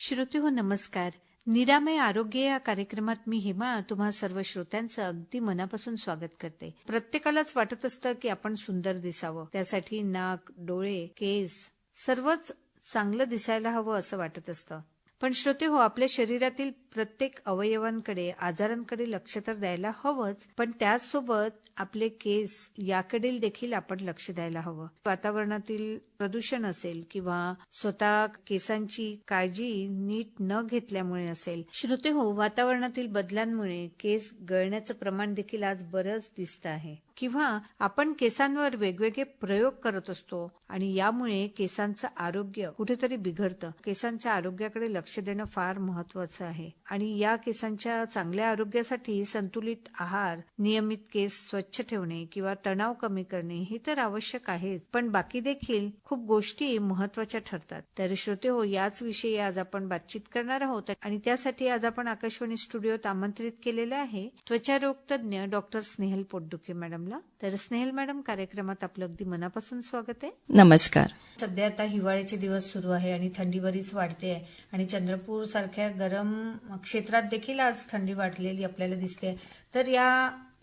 श्रोते हो नमस्कार. निरामय आरोग्य या कार्यक्रमात मी हेमा तुम्हा सर्व श्रोत्यांचं अगदी मनापासून स्वागत करते. प्रत्येकालाच वाटत असतं की आपण सुंदर दिसावं. त्यासाठी नाक डोळे केस सर्वच चांगलं दिसायला हवं असं वाटत असतं. पण श्रोते हो आपल्या शरीरातील प्रत्येक अवयवांकडे आजारांकडे लक्ष तर द्यायला हवंच पण त्याचसोबत आपले केस याकडे देखील आपण लक्ष द्यायला हवं. वातावरणातील प्रदूषण असेल किंवा स्वतः केसांची काळजी नीट न घेतल्यामुळे असेल श्रोते हो वातावरणातील बदलांमुळे केस गळण्याचं प्रमाण देखील आज बरंच दिसतं आहे. किंवा आपण केसांवर वेगवेगळे प्रयोग करत असतो आणि यामुळे केसांचं आरोग्य कुठेतरी बिघडतं. केसांच्या आरोग्याकडे लक्ष देणं फार महत्वाचं आहे. आणि या केसांच्या चांगल्या आरोग्यासाठी संतुलित आहार नियमित केस स्वच्छ ठेवणे किंवा तणाव कमी करणे हे तर आवश्यक आहेच. पण बाकी देखील खूप गोष्टी महत्त्वाच्या ठरतात. तर श्रोते हो याच विषयी आज आपण बातचीत करणार आहोत आणि त्यासाठी आज आपण आकाशवाणी स्टुडिओत आमंत्रित केलेले आहे त्वचारोग तज्ज्ञ डॉक्टर स्नेहल पोटदुखे मॅडमला तर स्नेहल मॅडम कार्यक्रमात आपलं अगदी मनापासून स्वागत आहे. नमस्कार. सध्या आता हिवाळ्याचे दिवस सुरू आहे आणि थंडी बरीच वाढते आहे. आणि चंद्रपूर सारख्या गरम क्षेत्रात देखील आज थंडी वाढलेली आपल्याला दिसते तर या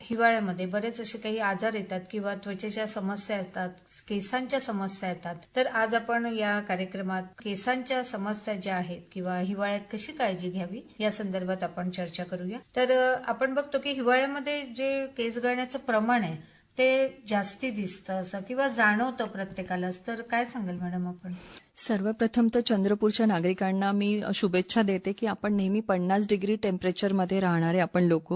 हिवाळ्यामध्ये बरेच असे काही आजार येतात किंवा त्वचेच्या समस्या येतात केसांच्या समस्या येतात. तर आज आपण या कार्यक्रमात केसांच्या समस्या ज्या आहेत किंवा हिवाळ्यात कशी काळजी घ्यावी या संदर्भात आपण चर्चा करूया. तर आपण बघतो की हिवाळ्यामध्ये जे केस गळण्याचं प्रमाण आहे ते जास्ती दिसतं असं किंवा जाणवतं प्रत्येकालाच. तर काय सांगाल मॅडम आपण? सर्वप्रथम तर चंद्रपूरच्या नागरिकांना मी शुभेच्छा देते की आपण नेहमी पन्नास डिग्री टेम्परेचरमध्ये राहणारे आपण लोक.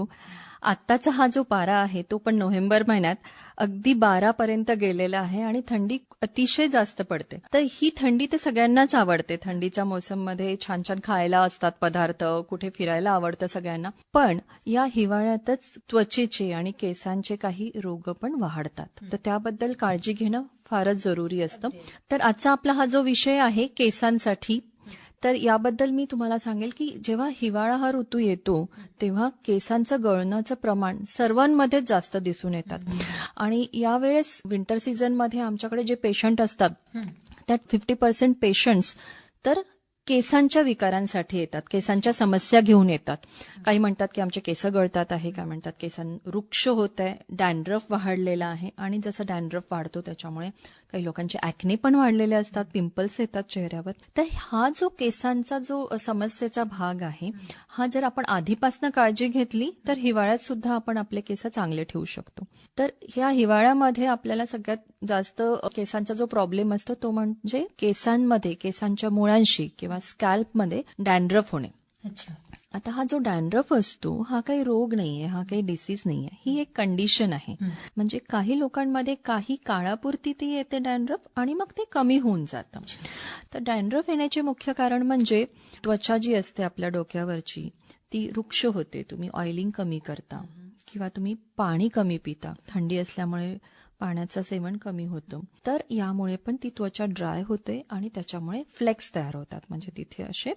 आत्ताचा हा जो पारा आहे तो पण नोव्हेंबर महिन्यात अगदी बारा पर्यंत गेलेला आहे आणि थंडी अतिशय जास्त पडते. तर ही थंडी तर सगळ्यांनाच आवडते. थंडीच्या मोसममध्ये छान छान खायला असतात पदार्थ कुठे फिरायला आवडतं सगळ्यांना. पण या हिवाळ्यातच त्वचेचे आणि केसांचे काही रोग पण वाढतात. तर त्याबद्दल काळजी घेणं फारच जरुरी असतं. तर आजचा आपला हा जो विषय आहे केसांसाठी तर याबद्दल मी तुम्हाला सांगेल की जेव्हा हिवाळा हा ऋतू येतो तेव्हा केसांचं गळण्याचं प्रमाण सर्वांमध्येच जास्त दिसून येतात. आणि यावेळेस विंटर सीझनमध्ये आमच्याकडे जे पेशंट असतात त्यात फिफ्टी पर्सेंट पेशंट्स तर केसांच्या विकारांसाठी येतात केसांच्या समस्या घेऊन येतात. काही म्हणतात की आमचे केस गळतात आहे काय म्हणतात केसां वृक्ष होत आहे डॅन्ड्रफ वाढलेला आहे आणि जसं डॅन्ड्रफ वाढतो त्याच्यामुळे काही लोकांचे ऍक्ने पण वाढलेले असतात पिंपल्स येतात चेहऱ्यावर. तर हा जो केसांचा जो समस्येचा भाग आहे हा जर आपण आधीपासून काळजी घेतली तर हिवाळ्यात सुद्धा आपण आपले केस चांगले ठेवू शकतो. तर ह्या हिवाळ्यामध्ये आपल्याला सगळ्यात जास्त केसांचा जो प्रॉब्लेम असतो तो म्हणजे केसांमध्ये केसांच्या मुळांशी किंवा स्कॅल्पमध्ये डॅन्ड्रफ होणे. अच्छा. आता हा जो डॅन्ड्रफ असतो हा काही रोग नाहीये हा काही डिसीज नाहीये. ही एक कंडिशन आहे. म्हणजे काही लोकांमध्ये काही काळापुरती ती येते डॅन्ड्रफ आणि मग ते कमी होऊन जातं. तर डॅन्ड्रफ येण्याचे मुख्य कारण म्हणजे त्वचा जी असते आपल्या डोक्यावरची ती वृक्ष होते. तुम्ही ऑइलिंग कमी करता किंवा तुम्ही पाणी कमी पिता. थंडी असल्यामुळे पाण्याचं सेवन कमी होतं. तर यामुळे पण ती त्वचा ड्राय होते आणि त्याच्यामुळे फ्लेक्स तयार होतात. म्हणजे तिथे असे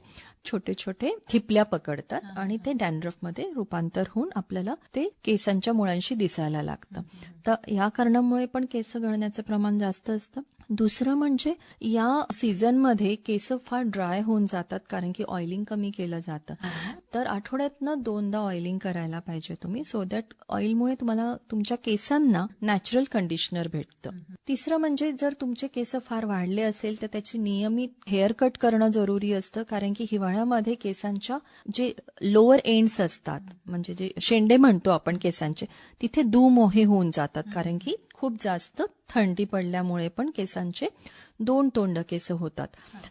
छोटे छोटे ठिपल्या पकडतात आणि ते डॅन्ड्रफमध्ये रूपांतर होऊन आपल्याला ते केसांच्या मुळांशी दिसायला लागतं. तर या कारणामुळे पण केस गळण्याचं प्रमाण जास्त असतं. दुसरं म्हणजे या सीझनमध्ये केस फार ड्राय होऊन जातात कारण की ऑइलिंग कमी केलं जातं. तर आठवड्यातनं दोनदा ऑइलिंग करायला पाहिजे तुम्ही सो दॅट ऑइलमुळे तुम्हाला तुमच्या केसांना नॅचरल कंडिशनर भेटतं. तिसरं म्हणजे जर तुमचे केस फार वाढले असेल तर त्याची नियमित हेअर कट करणं जरुरी असतं कारण की हिवाळ्यामध्ये केसांच्या जे लोअर एंड्स असतात म्हणजे जे शेंडे म्हणतो आपण केसांचे तिथे दू मोहे होऊन जातात कारण की खूप जास्त थंडी पडल्यामुळे पण केसांचे दोन तोंड केस होतात.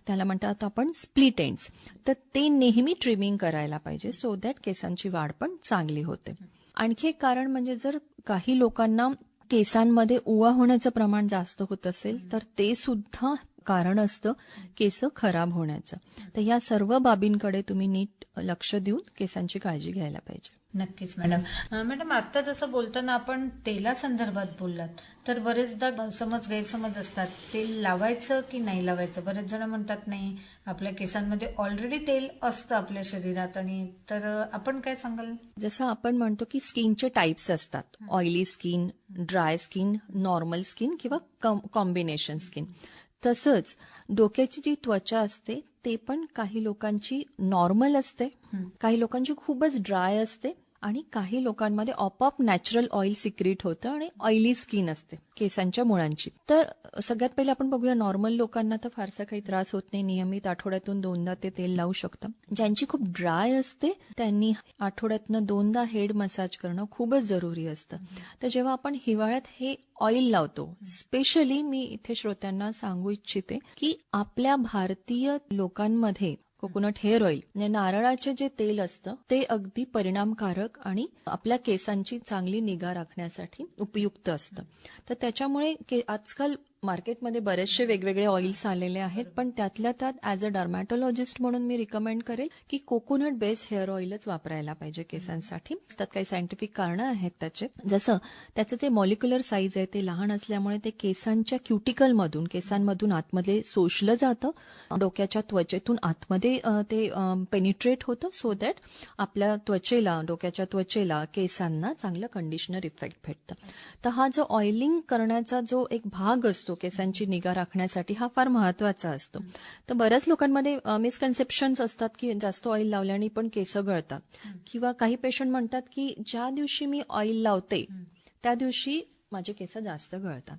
त्याला म्हणतात आपण स्प्लिट एंड्स तर ते नेहमी ट्रिमिंग करायला पाहिजे सो दॅट केसांची वाढ पण चांगली होते. आणखी एक कारण म्हणजे जर काही लोकांना केसांमध्ये उवा होण्याचं प्रमाण जास्त होत असेल तर ते सुद्धा कारण असतं केस खराब होण्याचं. तर या सर्व बाबींकडे तुम्ही नीट लक्ष देऊन केसांची काळजी घ्यायला पाहिजे. नक्कीच मॅडम. मॅडम आता जसं बोलताना आपण तेला संदर्भात बोललात तर बरेचदा समज गैरसमज असतात. तेल लावायचं की नाही लावायचं? बरेच जण म्हणतात नाही. आपल्या केसांमध्ये ऑलरेडी तेल असतं आपल्या शरीरात आणि तर आपण काय सांगाल? जसं आपण म्हणतो की स्किनचे टाईप्स असतात. Oily skin dry skin normal skin किंवा कॉम्बिनेशन स्किन तसंच डोक्याची जी त्वचा असते ते पण काही लोकांची नॉर्मल असते. काही लोकांची खूपच ड्राय असते. आणि काही लोकांमध्ये ऑपअप नॅचरल ऑइल सिक्रेट होतं आणि ऑइली स्किन असते केसांच्या मुळांची. तर सगळ्यात पहिले आपण बघूया नॉर्मल लोकांना तर फारसा काही त्रास होत नाही. नियमित आठवड्यातून दोनदा ते तेल लावू शकतं. ज्यांची खूप ड्राय असते त्यांनी आठवड्यातनं दोनदा हेड मसाज करणं खूपच जरुरी असतं. तर जेव्हा आपण हिवाळ्यात हे ऑइल लावतो स्पेशली मी इथे श्रोत्यांना सांगू इच्छिते की आपल्या भारतीय लोकांमध्ये कोकोनट हेअर ऑइल म्हणजे नारळाचे जे तेल असतं ते अगदी परिणामकारक आणि आपल्या केसांची चांगली निगा राखण्यासाठी उपयुक्त असतं. तर त्याच्यामुळे आजकाल मार्केटमध्ये बरेचसे वेगवेगळे ऑइल्स आलेले आहेत पण त्यातल्या त्यात ॲज अ डर्मॅटोलॉजिस्ट म्हणून मी रिकमेंड करेल की कोकोनट बेस हेअर ऑइलच वापरायला पाहिजे केसांसाठी. त्यात काही सायंटिफिक कारणं आहेत त्याचे. जसं त्याचं जे मॉलिक्युलर साईज आहे ते लहान असल्यामुळे ते केसांच्या क्युटिकलमधून केसांमधून आतमध्ये सोशलं जातं. डोक्याच्या त्वचेतून आतमध्ये ते पेनिट्रेट होतं सो दॅट आपल्या त्वचेला डोक्याच्या त्वचेला केसांना चांगलं कंडिशनर इफेक्ट भेटतं. तर हा जो ऑइलिंग करण्याचा जो एक भाग असतो केसांची निगा राखण्यासाठी हा फार महत्त्वाचा असतो. तर बऱ्याच लोकांमध्ये मिसकन्सेप्शन्स असतात की जास्त ऑइल लावल्याने पण केस गळतात. किंवा काही पेशंट म्हणतात की ज्या दिवशी मी ऑइल लावते त्या दिवशी माझे केस जास्त गळतात.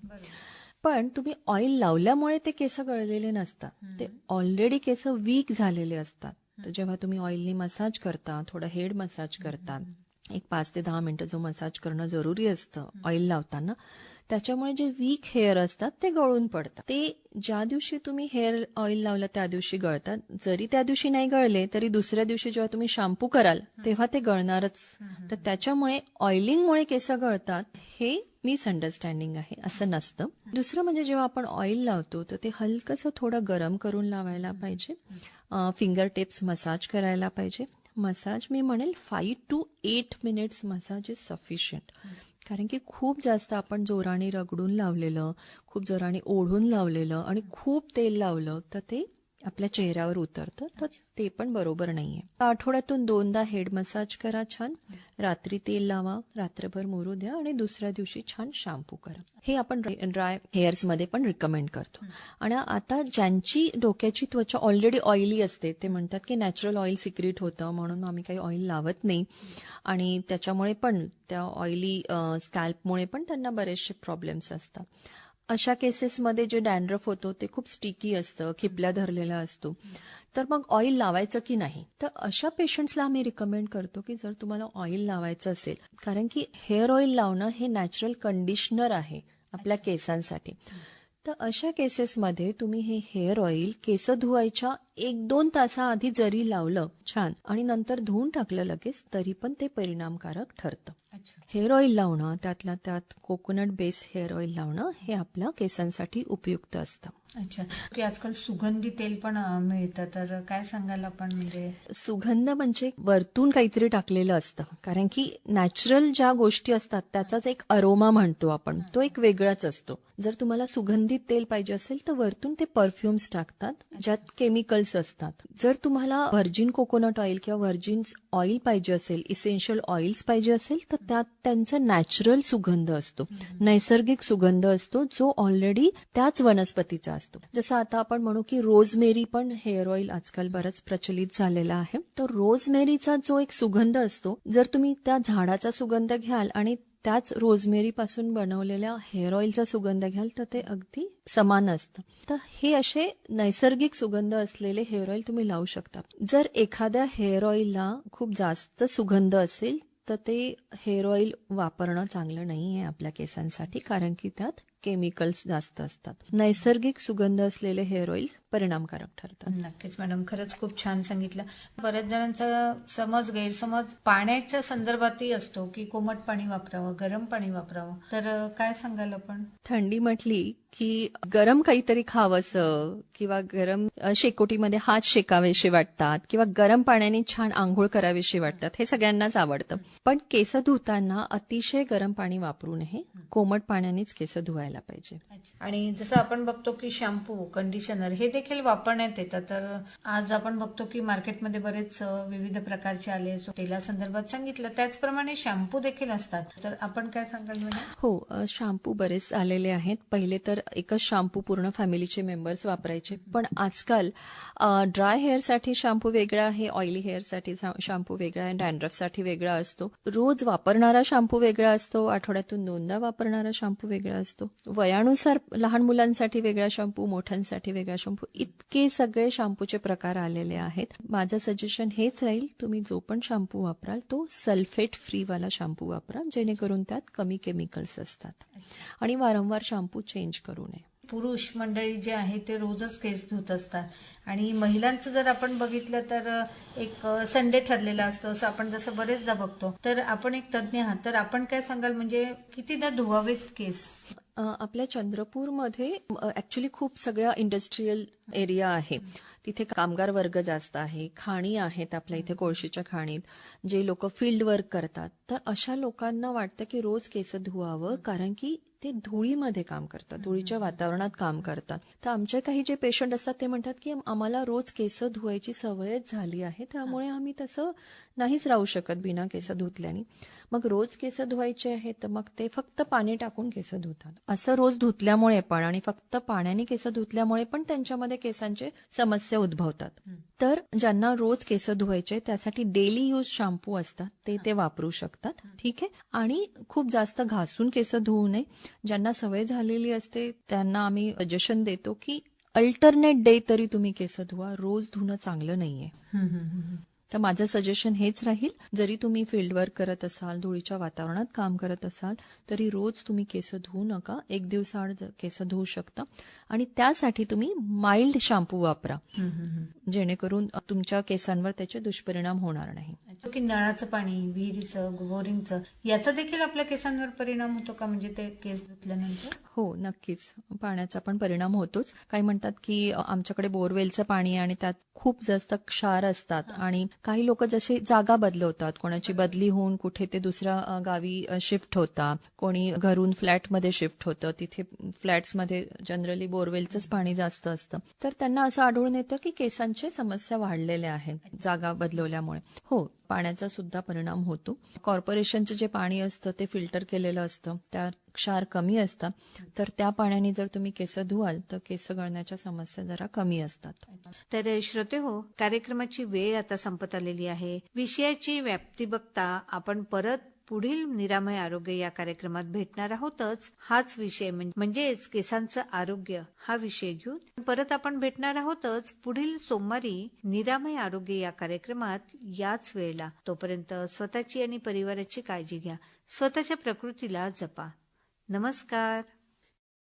पण तुम्ही ऑइल लावल्यामुळे ते केस गळलेले नसतात. ते ऑलरेडी केस वीक झालेले असतात. तर जेव्हा तुम्ही ऑइलनी मसाज करता थोडं हेड मसाज करता एक पाच ते दहा मिनिटं जो मसाज करणं जरुरी असतं ऑइल लावताना त्याच्यामुळे जे वीक हेअर असतात ते गळून पडतात. ते ज्या दिवशी तुम्ही हेअर ऑइल लावलं त्या दिवशी गळतात. जरी त्या दिवशी नाही गळले तरी दुसऱ्या दिवशी जेव्हा तुम्ही शॅम्पू कराल तेव्हा ते गळणारच. तर त्याच्यामुळे ऑइलिंगमुळे केस गळतात हे मिसअंडरस्टँडिंग आहे असं नसतं. दुसरं म्हणजे जेव्हा आपण ऑइल लावतो तर ते हलकंसं थोडं गरम करून लावायला पाहिजे. फिंगर टिप्स मसाज करायला पाहिजे. मसाज मी म्हणेल five to eight minutes massage is sufficient कारण की खूप जास्त आपण जोराने रगडून लावलेलं खूप जोराने ओढून लावलेलं आणि खूप तेल लावलं तर ते आपल्या चेहऱ्यावर उतरतं तर ते पण बरोबर नाहीये. आठवड्यातून दोनदा हेड मसाज करा छान. रात्री तेल लावा रात्रभर मोरू द्या आणि दुसऱ्या दिवशी छान शॅम्पू करा. हे आपण ड्राय हेअर्समध्ये पण रिकमेंड करतो. आणि आता ज्यांची डोक्याची त्वचा ऑलरेडी ऑइली असते ते म्हणतात की नॅचरल ऑइल सिक्रेट होतं म्हणून आम्ही काही ऑइल लावत नाही. आणि त्याच्यामुळे पण त्या ऑइली स्कॅल्पमुळे पण त्यांना बरेचसे प्रॉब्लेम्स असतात. अशा केसेसमध्ये जे डॅन्ड्रफ होतो ते खूप स्टिकी असतं खिपल्या धरलेला असतो. तर मग ऑइल लावायचं की नाही? तर अशा पेशंट्सला आम्ही रिकमेंड करतो की जर तुम्हाला ऑइल लावायचं असेल कारण की हेअर ऑइल लावणं हे नॅचरल कंडिशनर आहे आपल्या केसांसाठी. तर अशा केसेसमध्ये तुम्ही हे हेअर ऑइल केस धुवायच्या एक दोन तासाआधी जरी लावलं छान आणि नंतर धुवून टाकलं लगेच तरी पण ते परिणामकारक ठरतं. हेअर ऑइल लावणं त्यातल्या त्यात कोकोनट बेस हेअर ऑइल लावणं हे आपल्या केसांसाठी उपयुक्त असतं. अच्छा. की आजकाल सुगंधी तेल पण मिळतं तर काय सांगाल आपण म्हणजे? सुगंध म्हणजे वरतून काहीतरी टाकलेलं असतं. कारण की नॅचरल ज्या गोष्टी असतात त्याचाच एक अरोमा म्हणतो आपण. तो एक वेगळाच असतो. जर तुम्हाला सुगंधित तेल पाहिजे असेल तर वरतून ते परफ्युम्स टाकतात ज्यात केमिकल्स असतात. जर तुम्हाला व्हर्जिन कोकोनट ऑइल किंवा व्हर्जिन ऑइल पाहिजे असेल इसेन्शियल ऑइल्स पाहिजे असेल तर त्यात त्यांचा नॅचरल सुगंध असतो. नैसर्गिक सुगंध असतो जो ऑलरेडी त्याच वनस्पतीचा असतो. जसं आता आपण म्हणू की रोजमेरी पण हेअर ऑइल आजकाल बरंच प्रचलित झालेला आहे. तर रोजमेरीचा जो एक सुगंध असतो जर तुम्ही त्या झाडाचा सुगंध घ्याल आणि त्याच रोजमेरीपासून बनवलेल्या हेअर ऑइलचा सुगंध घ्याल तर ते अगदी समान असतं. तर हे असे नैसर्गिक सुगंध असलेले हेअर ऑइल तुम्ही लावू शकता. जर एखाद्या हेअर ऑइलला खूप जास्त सुगंध असेल तर ते हेअर ऑइल वापरणं चांगलं नाही आहे आपल्या केसांसाठी कारण की त्यात केमिकल्स जास्त असतात. नैसर्गिक सुगंध असलेले हेअर ऑइल्स परिणामकारक ठरतात. नक्कीच मॅडम खरंच खूप छान सांगितलं. बऱ्याच जणांचा समज गैरसमज पाण्याच्या संदर्भातही असतो की कोमट पाणी वापरावं गरम पाणी वापरावं. तर काय सांगाल आपण? थंडी म्हटली की गरम काहीतरी खावंसं किंवा गरम शेकोटीमध्ये हात शेकावेसे वाटतात किंवा गरम पाण्याने छान आंघोळ करावीशी वाटतात हे सगळ्यांनाच आवडतं. पण केस धुताना अतिशय गरम पाणी वापरू नये. कोमट पाण्यानेच केस धुवायला पाहिजे. आणि जसं आपण बघतो की शॅम्पू कंडिशनर हे देखील वापरण्यात येतं तर आज आपण बघतो की मार्केटमध्ये बरेच विविध प्रकारचे आले. तेला संदर्भात सांगितलं. त्याचप्रमाणे शॅम्पू देखील असतात. तर आपण काय सांगाल हो शॅम्पू बरेच आलेले आहेत. पहिले तर एकच शॅम्पू पूर्ण फॅमिलीचे मेंबर्स वापरायचे. पण आजकाल ड्राय हेअरसाठी शॅम्पू वेगळा आहे ऑइली हेअरसाठी शॅम्पू वेगळा आहे डॅन्ड्रफसाठी वेगळा असतो. रोज वापरणारा शॅम्पू वेगळा असतो आठवड्यातून दोनदा वापरणारा शॅम्पू वेगळा असतो. वयानुसार लहान मुलांसाठी वेगळा शॅम्पू मोठ्यांसाठी वेगळा शॅम्पू इतके सगळे शॅम्पूचे प्रकार आलेले आहेत. माझं सजेशन हेच राहील तुम्ही जो पण शॅम्पू वापराल तो सल्फेट फ्री वाला शॅम्पू वापरा जेणेकरून त्यात कमी केमिकल्स असतात. आणि वारंवार शॅम्पू चेंज करू. नये. पुरुष मंडळी जे आहे ते रोजच केस धुत असतात. आणि महिलांचं जर आपण बघितलं तर एक संडे ठरलेला असतो. असं आपण जसं बरेचदा बघतो. तर आपण एक तज्ज्ञ आहात. तर आपण काय सांगाल? म्हणजे कितीदा धुवावेत केस? आपल्या चंद्रपूरमध्ये ऍक्च्युली खूप सगळ्या इंडस्ट्रीयल एरिया आहे. तिथे कामगार वर्ग जास्त आहे खाणी आहेत आपल्या इथे कोळशीच्या खाणीत जे लोक फील्ड वर्क करतात. तर अशा लोकांना वाटतं की रोज केस धुवावं कारण की ते धुळीमध्ये काम करतात धुळीच्या वातावरणात काम करतात. तर आमचे काही जे पेशंट असतात ते म्हणतात की आम्हाला रोज केस धुवायची सवयच झाली आहे त्यामुळे आम्ही तसं नाहीच राहू शकत बिना केस धुतल्याने. मग रोज केस धुवायचे आहेत तर मग ते फक्त पाणी टाकून केस धुतात. असं रोज धुतल्यामुळे पण आणि फक्त पाण्याने केस धुतल्यामुळे पण त्यांच्यामध्ये केसांचे समस्या उद्भवतात. तर ज्यांना रोज केस धुवायचे त्यासाठी डेली यूज शॅम्पू असतात ते ते वापरू शकतात. ठीक आहे? आणि खूप जास्त घासून केस धुवू नये. ज्यांना सवय झालेली असते त्यांना आम्ही सजेशन देतो की अल्टरनेट डे तरी तुम्ही केस धुवा. रोज धुणं चांगलं नाहीये. तर माझं सजेशन हेच राहील जरी तुम्ही फील्ड वर्क करत असाल धुळीच्या वातावरणात काम करत असाल तरी रोज तुम्ही केस धुवू नका. एक दिवसाआड केस धुवू शकता. आणि त्यासाठी तुम्ही माइल्ड शॅम्पू वापरा. जेणेकरून तुमच्या केसांवर त्याचे दुष्परिणाम होणार नाही. जो की नळाचं पाणी विहिरीचं बोरिंगचं याचा देखील आपल्या केसांवर परिणाम होतो का? म्हणजे ते केस धुतल्यानंतर? हो नक्कीच. पाण्याचा पण परिणाम होतोच. काही म्हणतात की आमच्याकडे बोरवेलचं पाणी आणि त्यात खूप जास्त क्षार असतात आणि काही लोक जसे जागा बदलवतात. कोणाची बदली होऊन कुठे ते दुसऱ्या गावी शिफ्ट होता कोणी घरून फ्लॅटमध्ये शिफ्ट होतं. तिथे फ्लॅट्समध्ये जनरली बोरवेलचंच पाणी जास्त असतं. तर त्यांना असं आढळून येतं की केसांचे समस्या वाढलेल्या आहेत जागा बदलवल्यामुळे. हो पाण्याचा सुद्धा परिणाम होतो. कॉर्पोरेशनचं जे पाणी असतं ते फिल्टर केलेलं असतं त्या क्षार कमी असतात. तर त्या पाण्याने जर तुम्ही केस धुवाल तर केस गळण्याच्या समस्या जरा कमी असतात. तर श्रोते हो कार्यक्रमाची वेळ आता संपत आलेली आहे. विषयाची व्याप्ती बघता आपण परत पुढील निरामय आरोग्य या कार्यक्रमात भेटणार आहोतच. हाच विषय म्हणजेच केसांचं आरोग्य हा विषय घेऊन परत आपण भेटणार आहोतच. पुढील सोमवारी निरामय आरोग्य या कार्यक्रमात याच वेळेला. तोपर्यंत स्वतःची आणि परिवाराची काळजी घ्या. स्वतःच्या प्रकृतीला जपा. नमस्कार.